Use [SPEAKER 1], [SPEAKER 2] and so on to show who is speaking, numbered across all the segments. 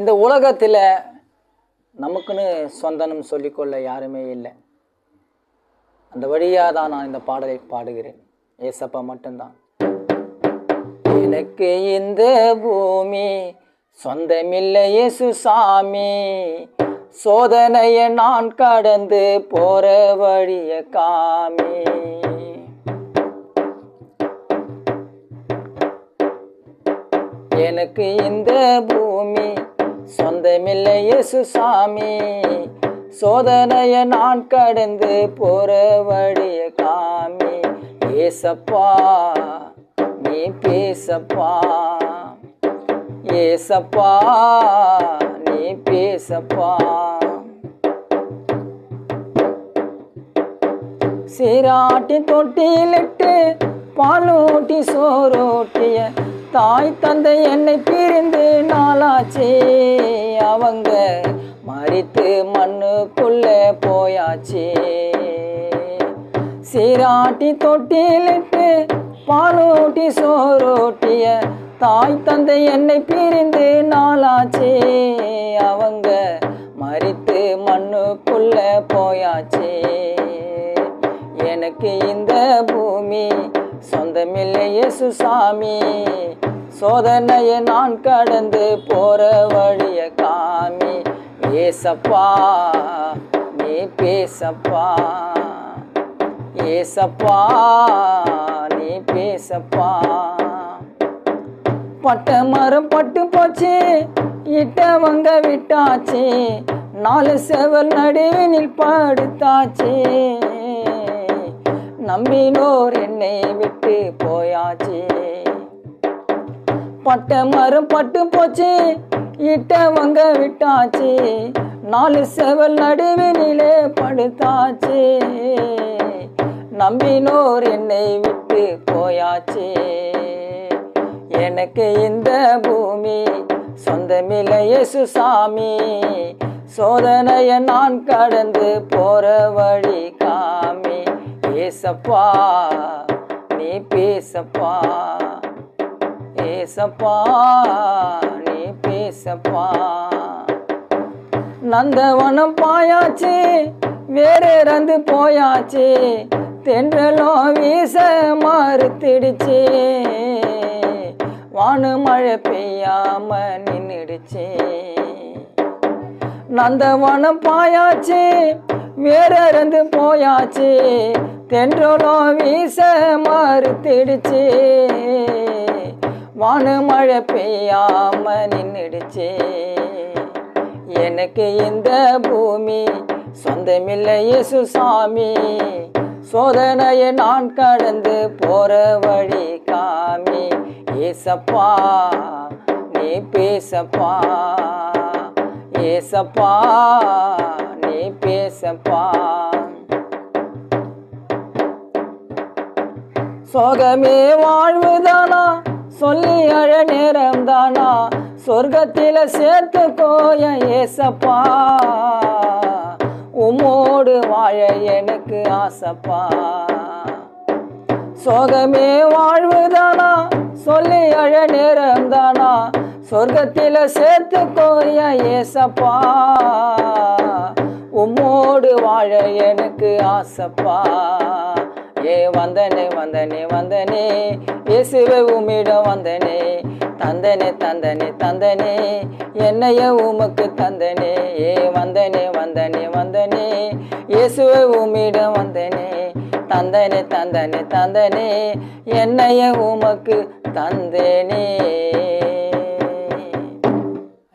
[SPEAKER 1] இந்த உலகத்தில் நமக்குன்னு சொந்தனம் சொல்லிக்கொள்ள யாருமே இல்லை. அந்த வழியாக தான் நான் இந்த பாடலை பாடுகிறேன். ஏசப்பா மட்டும்தான். எனக்கு இந்த பூமி சொந்தமில்லை இயேசு சாமி. சோதனையை நான் கடந்து போற வழிய காமி. எனக்கு இந்த பூமி சொந்தமில்லை இயேசு சாமி. சோதனையை நான் கடந்து போற வழிய காமி. ஏசப்பா நீ பேசப்பா. ஏசப்பா நீ பேசப்பா. சீராட்டி தொட்டியிலிட்டு பாலூட்டி சோரோட்டிய தாய் தந்தை என்னை பிரிந்து நாளாச்சே. அவங்க மறித்து மண்ணுக்குள்ள போயாச்சே. சீராட்டி தொட்டிலிட்டு பாலூட்டி சோரோட்டிய தாய் தந்தை என்னை பிரிந்து நாளாச்சே. அவங்க மறித்து மண்ணுக்குள்ள போயாச்சே. எனக்கு இந்த பூமி சொந்தமில்லை இயேசு சாமி. சோதனையை நான் கடந்து போற வழிய காமி. ஏசப்பா நீ பேசப்பா. ஏசப்பா நீ பேசப்பா. பட்ட மரம் பட்டு போச்சு இட்டவங்க விட்டாச்சு. நாலு செவல் நடுவினில் படுத்தாச்சு நம்பினோர் என்னை விட்டு போயாச்சு. பட்ட மரம் பட்டு போச்சு இட்டவங்க விட்டாச்சு. நாலு செவல் நடுவினிலே படுத்தாச்சு. நம்பினோர் என்னை விட்டு போயாச்சு. எனக்கு இந்த பூமி சொந்தமில்லையே சுசாமி சாமி. சோதனையை நான் கடந்து போற வழி ஏசப்பா நீ பேசப்பா. ஏசப்பா நீ பேசப்பா. நந்தவனம் பாயாச்சு வேற இறந்து போயாச்சு. தென்றலோ வீச மறுத்திடுச்சு. வானு மழை பெய்யாம நின்றுடுச்சு நந்தவனம் பாயாச்சு வேற இறந்து போயாச்சு. தென்றலோ வீச மறுத்திடுச்சு. வானு மழை பெய்யாம நின்றுடுச்சு எனக்கு இந்த பூமி சொந்தமில்லை இயேசு சாமி. சோதனையை நான் கடந்து போற வழி காமி. ஏசப்பா நீ பேசப்பா. ஏசப்பா நீ பேசப்பா. சோகமே வாழ்வுதானா? சொல்லி அழ நேரம் தானா சொர்க்கத்தில சேர்த்து கோய ஏசப்பா. உம்மோடு வாழ எனக்கு ஆசப்பா. சோகமே வாழ்வுதானா? சொல்லி அழ நேரம் தானா சொர்க்கத்தில சேர்த்து கோய ஏசப்பா. உம்மோடு வாழ எனக்கு ஆசப்பா. ஏ வந்தனே வந்தனே வந்தனே இயேசுவே உம்மிடம் வந்தனே. தந்தனே தந்தனே தந்தனே என்னைய உமக்கு தந்தனே. ஏ வந்தனே வந்தனே வந்தனே இயேசுவே உம்மிடம் வந்தனே. தந்தனே தந்தனே தந்தனே என்னைய உமக்கு தந்தனே.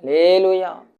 [SPEAKER 1] லேலுயா